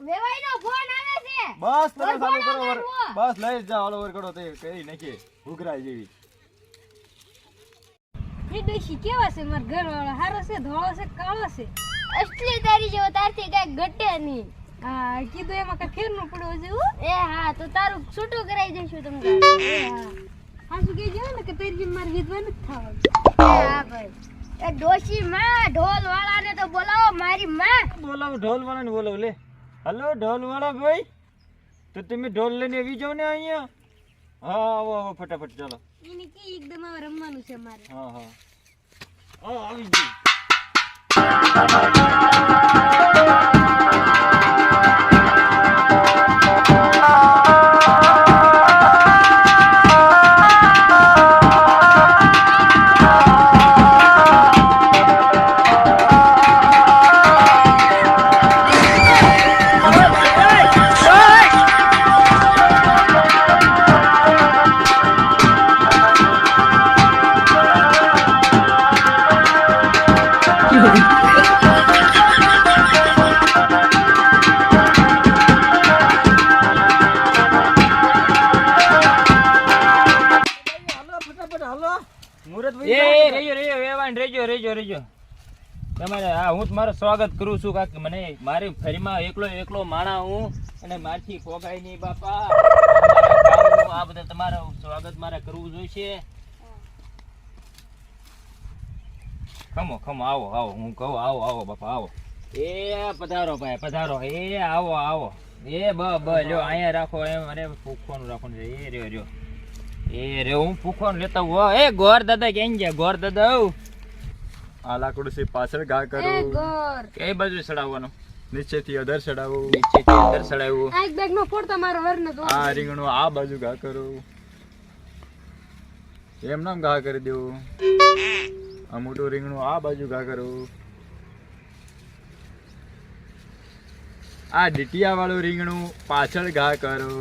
વેવાઈનો phone આવે છે. બસ તમે ચાલુ કરો વર-. બસ લઈ જ જાઓ ઓલો વર કરો તે કરી નાખી ઘૂઘરા જેવી. એ ડોશી કેવા છે માર ઘર વાળો હારો છે ધોળો છે કાળો છે? અસલી તારી જેવો તારથી કઈ ઘટે નહીં. હા કીધું એમાં કઈ ફેરનું પડવું છે એ હા તો તારું છૂટું કરાઈ દઈશું તમને. એ હા. શું કહી જાય ને કે તારી જેમ મારે વિધવા નથી થવાનું હા ભાઈ. એ ડોશી માં ઢોલ વાળાને તો બોલાવો મારી માં. બોલાવો ઢોલ વાળા ને બોલાવો લે. હલો ઢોલવાળા ભાઈ. તો તમે ઢોલ લઈને આવી જાઓ ને અહીંયા? હા આવો આવો ફટાફટ ચાલો. એને કે એકદમ રમવાનું છે મારે હા હા. આવી ગઈ તમારું સ્વાગત કરું છું કાકી મને. મારી ફરીમાં એકલો એકલો માણા હું અને મારથી પોગાય નહીં બાપા. આ બધા તમારું સ્વાગત મારે કરવું જોઈશે. ખમો ખમો, આવો આવો, હું કહું, આવો આવો બાપા, આવો. એ પધારો ભાઈ, પધારો. એ, આવો આવો. એ, બ બ, લ્યો, અહીંયા રાખો, એમ અરે પૂખવાનું રાખવાનું એ રહ્યો રહ્યો. એ રે હું પૂખવાનું લેતા હો, એ ગોર દાદા કેમ ગયા? ગોર દાદા, આવ. આ લાકડું છે પાછળ ઘા કરો. કઈ બાજુ ચડાવવાનું. નીચેથી અધર ચડાવો. નીચેથી અધર ચડાવો આ એક બેગ નો ફોડ તમારો વરને તો. આ રીંગણું આ બાજુ ઘા કરો. એમ નામ ગા કરી દેવું. આ મોટું રીંગણું આ બાજુ ગા કરો. આ ડીટીયા વાળું રીંગણું પાછળ ઘા કરો.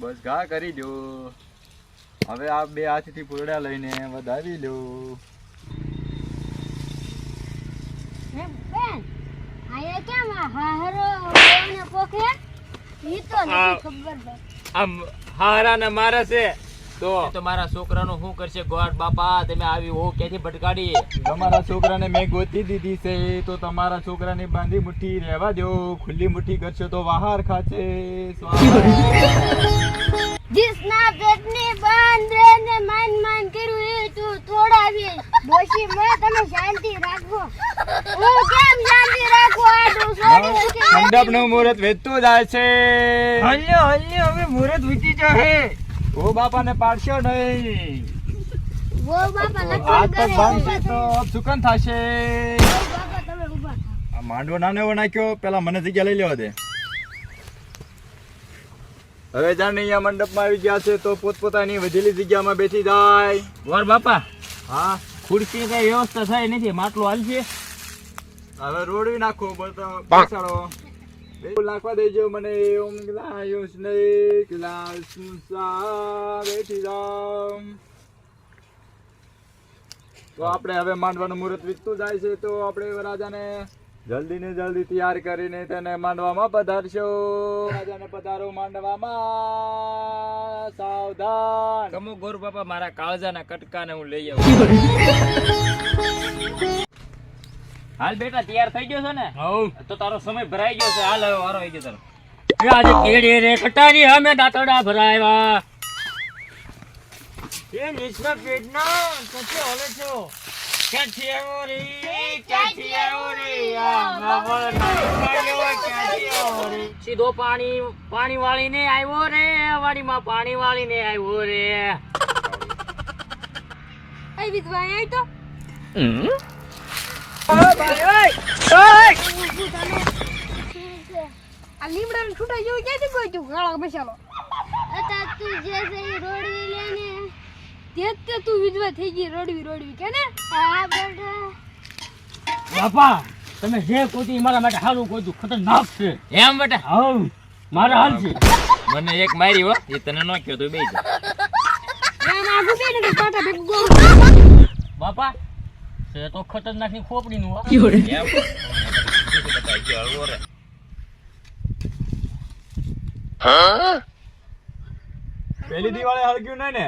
બસ ઘા કરી દો હવે આ બે હાથથી પૂરડા લઈને વધાવી લો. હે બેન આયા કેમ આ હારો ને પોખે ઈ તો નથી ખબર ભાઈ આમ હારા ને મારે છે. તો તો મારા છોકરાનું શું કરશે? ગોડ બાપા તમે આવી હો ક્યાંથી ભટકાડી? તમારા છોકરાને મેં ગોતી દીધી છે. તો તમારા છોકરાને બાંધી મુઠ્ઠી રહેવા દો ખુલ્લી મુઠ્ઠી કરશો તો બહાર ખાશે. જીસના પેટની બાંધે ને માન માન કર્યું એ તું તોડાવી બોશી મને તમે શાંતિ રાખો. હું કેમ શાંતિ રાખો? આ ડોસોડી કે મંડપનું મુહૂર્ત વેચતું જાય છે. હલ્યો હલ્યો હવે મુહૂર્ત વીતી જશે. ઓ બાપાને પાડશો નહીં. વો બાપા લખી બાંધશે તો સુકન થશે. બાપા તમે ઊભા આ માંડવો નાનો એવો નાખ્યો પેલા મને જગ્યા લઈ લેવા દે. હવે જાણે અહીંયા મંડપમાં આવી ગયા છે તો પોતપોતાની વધેલી જગ્યામાં બેસી જાય. વર બાપા હા? ખુરશી કઈ વ્યવસ્થા થાય નથી માટલો હાલશે. હવે રોડવી નાખો બધો બેસાડો. નાખવા દેજો મને ઓમ ગ્લાયુસ નહીં ગ્લાસ સા બેઠી રામ. તો આપણે હવે માંડવાનું મુહૂર્ત વીતતું જાય છે તો આપણે રાજાને જલ્દી ને જલ્દી તૈયાર કરીને તેને માંડવામાં પધારશો. રાજાને પધારો માંડવામાં. સાવધાન. કમો ગોર બાપા મારા કાળજાના કટકાને હું લઈ આવું. હાલ બેટા તૈયાર થઈ ગયો છે ને? તો તારો સમય ભરાઈ ગયો છે. હાલ હવે વારો આવી ગયો તારો. આજે કેડી રે કટારી અમે દાંતડા ભરાયા એ નીચના પેટના? કશે હલે છો સીધો પાણી પાણી વાળીને આવ્યો રે વાડીમાં પાણી વાળીને આવ્યો રે. એ વિધવા આય તો. આ લીમડાનું છૂટા જેવું ક્યાંથી કોઈ તું ગાળા મસાલો. તું જે ને તે તે તું વિધવા થઈ ગઈ રડવી રડવી કે ને? હા બેટા. બાપા તમે જે કોતી મારા માટે સારું કોતું ખતરનાક છે. એમ બેટા? હવ મારા હાલ છે. મને એક મારી હો એ તને નો કયો તું બે એમ આગું બે ને પાટા ભેગું ગોળ બાપા છે તો ખતરનાકની ખોપડી નું એમ બતાવી ગયો હળવો રે પહેલી દિવાળે હળગ્યું નહીં ને?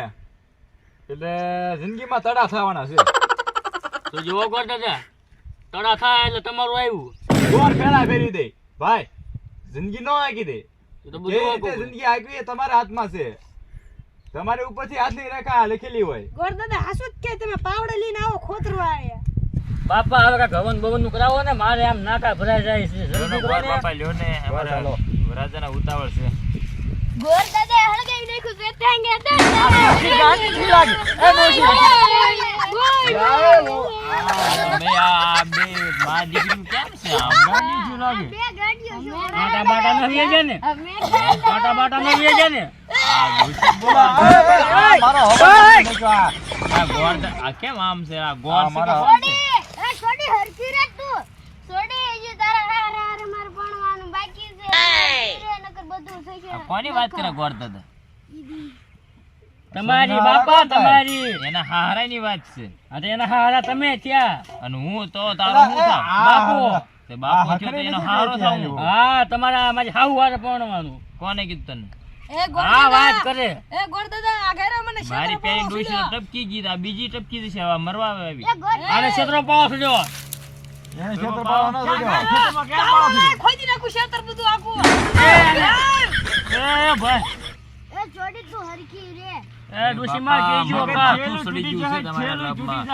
એટલે જિંદગીમાં તડા થવાના છે. તો જોવો કરતા હતા તડા થાય એટલે તમારું આવ્યું. ગોર પેલા ફેરી દે. ભાઈ જિંદગી નો આગી દે. જિંદગી આગવી એ તમારા હાથમાં છે. તમારે ઉપરથી હાથની રેખા લખેલી હોય. ગોર દાદા હાસુ જ કે તમે પાવડે લઈને આવો ખોતરવા આયા. બાપા હવે કા ગવન બવનનું કરાવો ને? મારે આમ નાકા ભરાઈ જાય છે. ગોર. બાપા લ્યો ને. અમારા. રાજાના ઉતાવળ છે. ગોર દાદા હળગાવી નાખ્યું છે ત્યાં ગયા તા મેં આ બે માં દીકરીનું કેમ છે આમ ગાંડી લાગે બે ગાડીઓ છે બાટા ન ને બાટા ને આ બોલા મારો ગોર આ કેમ આમ છે આ ગોર આ છે મારા કે કોણ છે? છોડી એ છોડી હરખી રે તું છોડી હજી તારા હારે હારે મારે ભણવાનું બાકી છે રે નકર બધું થઈ આ કોની વાત કરે ગોર દાદા તમારી બાપા તમારી એના હારાની વાત છે તો એના હારા તમે ત્યાં અને હું તો તારો હું બાપુ તે બાપુ થયો તો એનો હારો આ હું. તમારા મારી હાવ હારે પરણવાનું કોને કીધું તને એ હા વાત કરે એ દાદા મને મારી પેલી. તો ટપકી ગઈ આ બીજી ટપકી જશે હવે મરવા આવી આને ક્ષેત્રો પાવ છો એને ક્ષેત્ર ન નાખું બધું આખું એ ભાઈ. એ છોડી તું હરખી રે. એ ડોશી માં બાપા, કેજો મગજ કા જેટલું સડી ગયું છે તમારા લબમાં.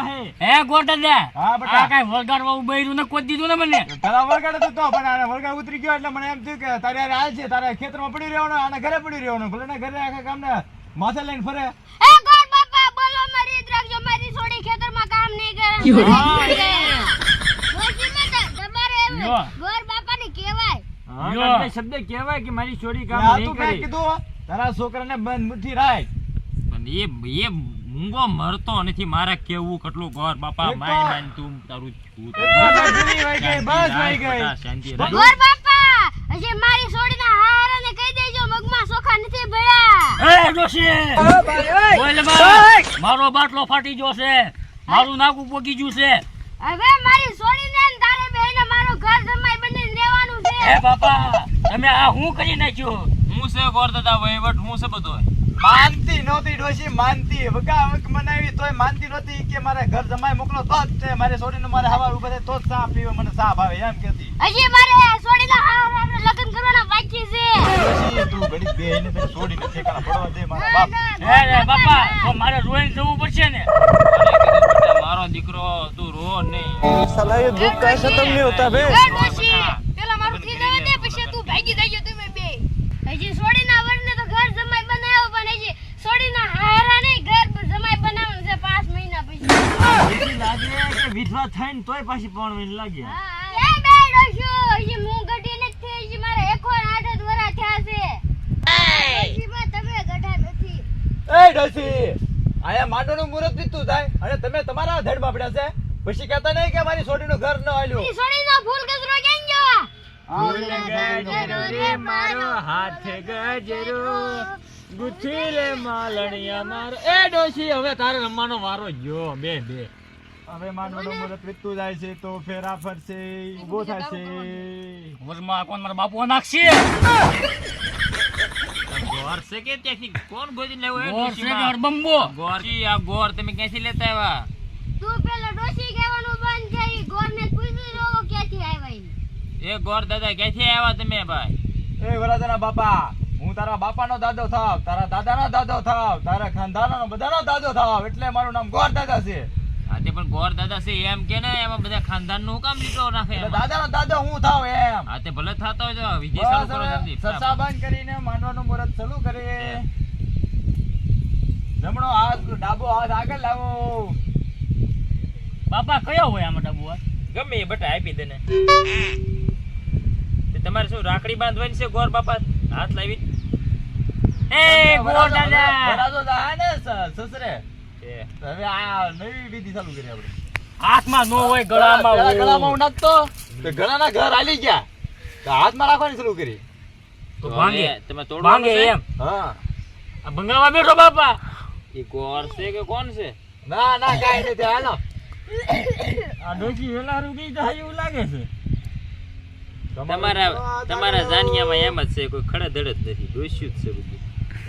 હે ગોટા દે. હા, બેટા. આ કાંઈ વળગાડવા ઊભા ને કોઈ દીધું ને મને. તારા વળગાડ તો પણ આને વળગાડ ઉતરી ગયો એટલે મને એમ થયું કે તારે હાલ છે તારે ખેતરમાં પડી રહેવાનું આને ઘરે પડી રહેવાનું. ભલે ને ઘરે આખા ગામને માથે લઈને ફરે. એ ગોર બાપા બોલો મારી ઈદ મારી છોડી ખેતરમાં કામ નહીં કરે. તમારે ગોર બાપાને શબ્દ કહેવાય કે મારી છોરી કામ નહીં કરે? કીધું તારા છોકરાને બંધ મુઠ્ઠી રાખ. પણ એ એ મૂંગો મરતો નથી મારે કેવું કેટલું ઘર? બાપા માય માય તું તારું ગઈ બસ વહી ગઈ. શાંતિ ગોર બાપા હજી મારી છોડીના હારાને કહી દેજો મગમાં સોખા નથી ભળ્યા એ ડોશી બોલમાં મારો બાટલો ફાટી ગયો છે. મારું નાકું પોકી ગયું છે. હવે મારી છોડીને ને તારે બેને મારું ઘર જમાઈ બનીને રહેવાનું છે એ બાપા તમે આ હું કરી નાખ્યું? હું છે ગોર દાદા વહીવટ હું છે બધો. માનતી નહોતી ડોશી માનતી. વગા વક મનાવી તોય માનતી નહોતી કે મારે ઘર જમાય મોકલો તો જ છે. મારે છોડીને મારે હવા ઊભા થાય તો જ ચા પીવે મને ચા ભાવે એમ કહેતી. હજી મારે છોડીના હારાને લગ્ન કરવાના બાકી છે. ડોશી તું ઘડીક બેહીને તને છોડીને ઠેકાણા પડવા દે મારા બાપ. એ બાપા તો મારે રોઈને જવું પડશે ને? મારો દીકરો તું રો નહીં. એ ડોશી, પેલા મારું થઈ જવા દે પછી તું ભાગી જજો તમે બે હજી છોડીના વરને તો ઘર જમાઈ બનાવ્યો પણ હજી છોડીના હારાને ઘર જમાઈ બનાવવાનું છે પાંચ મહિના પછી વિધવા થઈને તોય પાછી પણ લાગી એ બે ડોશી, હજી હું ગઢી નથી થઈ, હજી મારે એકો ને આઠ જ વરસ થયા છે. ડોશીમાં તમે ગઢા નથી. એ ડોશી આયા માંડોનું મુહૂર્ત લીધું થાય. અને તમે તમારા ધડ બાપડ્યા છે. પછી કહેતા નહીં કે મારી છોડીનું ઘર ન હાલ્યું ઈ છોડીનો ફૂલ કચરો ક્યાં ગયો? આ રે મારો. હાથ ગજરો. ગુથી લે માલણિયા મારો. એ ડોશી હવે તારે રમવાનો વારો ગયો. બે બે. હવે માંડવાનું મુહૂર્ત વીતતું જાય છે તો ફેરા ફરશે ઊભો થશે. વરમાં કોણ મારા બાપુ નાખશે? ગોર છે કે ત્યાંથી? કોણ ગોદી લેવો એ ગોર છે કે ડોશીમાં? ગોર. કી આ ગોર તમે ક્યાંથી લેતા આવ્યા? તું પેલો ડોસી કહેવાનું બંધ કરી ગોરને પૂછી લો ક્યાંથી આવ્યા એ ગોર દાદા ક્યાંથી આવ્યા તમે ભાઈ? એ વરાજાના બાપા હું તારા બાપાનો દાદો થાવ તારા દાદાનો દાદો થાવ તારા ખાનદાનનો બધાનો દાદો થાવ એટલે મારું નામ ગોર દાદા છે. તે પણ ગોર દાદા છે એમ કે ને એમાં બધા ખાનદાનનું કામ લીટો નાખે એમાં? દાદાનો દાદો હું થાવ એમ હા તે ભલે થતો હોય વિજય ચાલુ કરો જલ્દી હવે કરીને માંડવાનું મુહૂર્ત ચાલુ કરે જમણો હાથ ડાબો હાથ આગળ લાવો બાપા કયો હોય આમાં ડાબો આ? ગમે એ બટા આપી દે ને તમારે શું રાખડી બાંધવાની છે ગોર બાપા હાથ લાવી એ ગોર દાદા તો ને સસરે હવે આ નવી વિધિ ચાલુ કરી આપણે. હાથમાં નો હોય ગળામાં હોય. ગળામાં હું નાખતો. તો ગળાના ઘર આલી ગયા. તો હાથમાં રાખવાની શરૂ કરી. તો ભાંગે. તમે તોડવાનું ભાંગે છે? એમ. હા. આ ભંગાવા બેઠો બાપા. એ કોર છે કે કોણ છે? ના ના કાઈ નથી. હાલો. આ ડોકી વેલા રૂગી જાય એવું લાગે છે. તમારા તમારા જાનિયામાં એમ જ છે કોઈ ખડે ધડ જ નથી. ડોસ્યું જ છે બધું.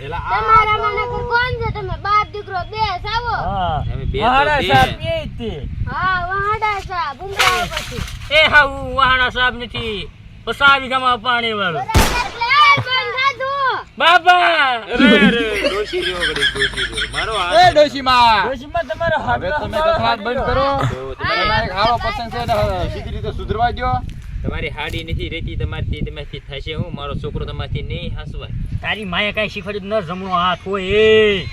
એલા આ તમારા મને કોણ છે? તમે બાપ દીકરો બે સાવો. હા. બે બે. સાહેબ એ તે. હા વાડા સા ભૂંગળા પછી. એ હા હું વહાણા સાહેબ નથી. પસાવી ગામમાં પાણી વાળું. બરાબર એટલે આ પણ સાધુ બાપા અરે અરે ડોશી રહ્યો ઘડીક, ડોશી રહ્યો. મારો એ હાથ ડોશીમાં ડોશીમાં તમારો હાથ હવે તમે તકરાર બંધ કરો. તમારે ખાવો પસંદ છે ને સીધી રીતે સુધરવા દ્યો. તમારી હાડી નથી રહેતી તમારી તમારી થશે હું મારો છોકરો તમારથી નહીં હસવાય. તારી માએ કઈ શીખવાડ્યું ન જમણો હાથ હોય એ.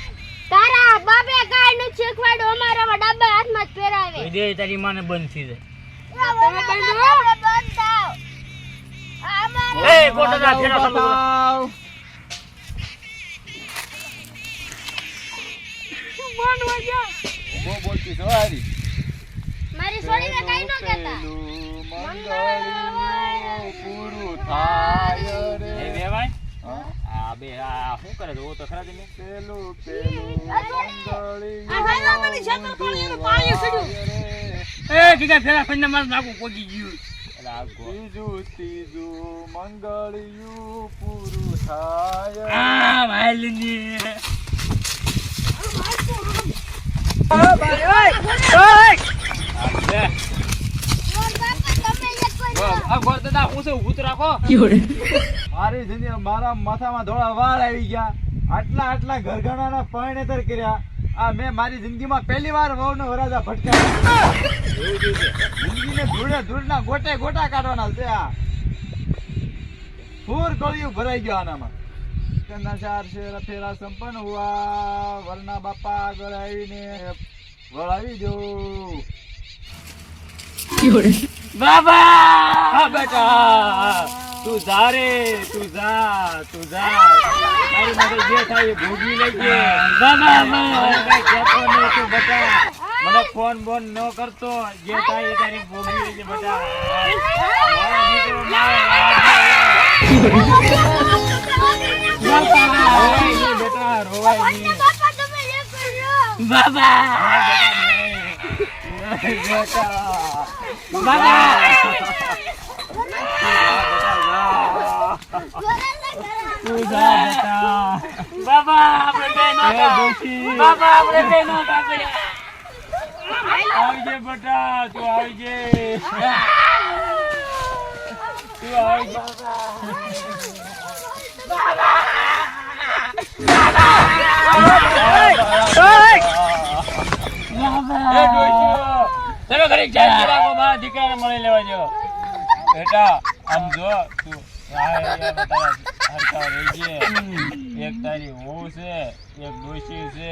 તારા બાપે કાઈ નથી શીખવાડ્યું અમારામાં ડાબા હાથમાં જ પહેરાવે. દે તારી માને બંધ થઈ જાય. તમે બંધ થાવ એ ગોટડા ફેરા. બતાવ. બહુ બોલતી હારી. મારી છોડીને કઈ ન કહેતા. પેલું મંગળિયું પૂરું થાય રે. એ વેવાય? હા? આ બે આ શું કરે છે? ઓ તો ખરા તમે? પેલું પેલું મંગળિયું આ ભાઈ મને છાપા પડી એનું પાણી સડ્યું એ કીધા ફેરા ફરીને મારું નાકું પોગી ગયું. એટલે આ ગો- ત્રીજું ત્રીજું મંગળિયું પૂરું થાય. આ વાયલીની આ બે. બોલ બાપા તમે એક કોઈ બોલ, આ ગોર દાદા હું છે ઊભું રાખો? મારી જિંદગી મારા માથામાં ધોળા વાળ આવી ગયા. આટલા આટલા ઘરઘણાના પરણેતર કર્યા. આ મેં મારી જિંદગીમાં પહેલી વાર વહુનો વરાજા ભટકાયા. એવું જ છે જિંદગીને ધૂળે ધૂળના ગોટે ગોટા કાઢવાના છે આ. ફૂર ગળિયું ભરાઈ ગયો આનામાં. કરના ચાર શેર ફેરા સંપન્ન હુઆ. વરના બાપા આગળ આવીને વળાવી દો બાબા હા બેટા તું જા રે તું જા તું જા. તારી માટે જે થાય એ ભોગવી લેજે બાબા મને કઈ કહેતો નહીં તું બેટા. મને ફોન બોન ન કરતો જે થાય એ તારી ભોગવી લેજે બેટા. બેટા. રોવાય નહીં બાબા બેટા. બાબા. બાબા આવજે બેટા તું આવજે તું આવજે એ મારા દીકરાને મળી લેવા બેટા આમ જો તું. એક તારી વહુ છે એક ડોશી છે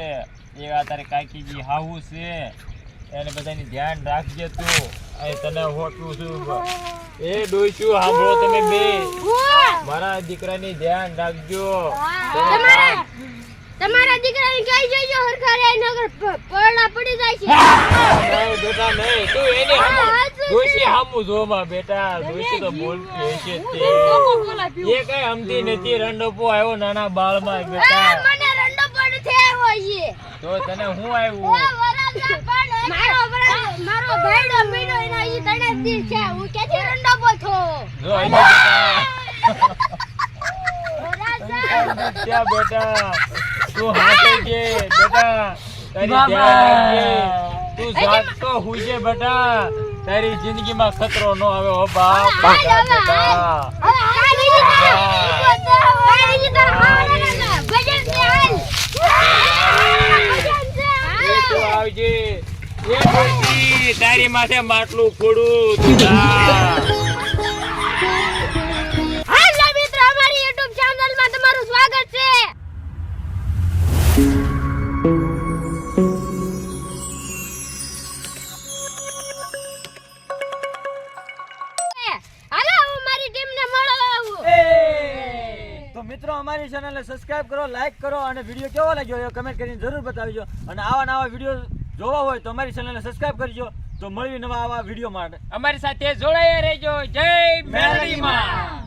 એક આ તારી કાકીજી હાહુ છે. એને બધાની ધ્યાન રાખજે તું. અહીં તને હોટલું છું. એ ડોશું સાંભળો તમે બે. મારા દીકરાની ધ્યાન રાખજો. તમારા દીકરાને કઈ જોજો હરખા રે નગર પ- પડી જાય છે. નહીં બેટા નહીં તું એને હામું- છે. હામું જોમાં બેટા ડોશી તો બોલતી હશે તે. એ કઈ હમતી નથી રંડોપો આવ્યો નાના બાળમાં બેટા. મને રંડો પણ આવ્યો છે તો તને હું ઓ આવ્યું મારો મારો ભાઈડો મીડો એના ઈ તણે દી છે. હું ક્યાંથી રંડો બોથો જો બેટા. ત્યાં બેટા. તું હાથે જે બેટા? તારી ધ્યાન તું જાત તો હુજે બેટા. તારી જિંદગીમાં ખતરો નો આવે હો બાપ. બેટા. હા. આવજે. એ તારી માથે માટલું ફોડું. ચેનલને સબસ્ક્રાઇબ કરો લાઇક કરો અને વીડિયો કેવો લાગ્યો એ કમેન્ટ કરીને જરૂર બતાવજો. અને આવા નવા વીડિયો જોવા હોય તો અમારી ચેનલને સબસ્ક્રાઇબ કરજો તો મળવી નવા આવા વીડિયો માટે. અમારી સાથે જોડાયા રહેજો. જય મેલડીમાં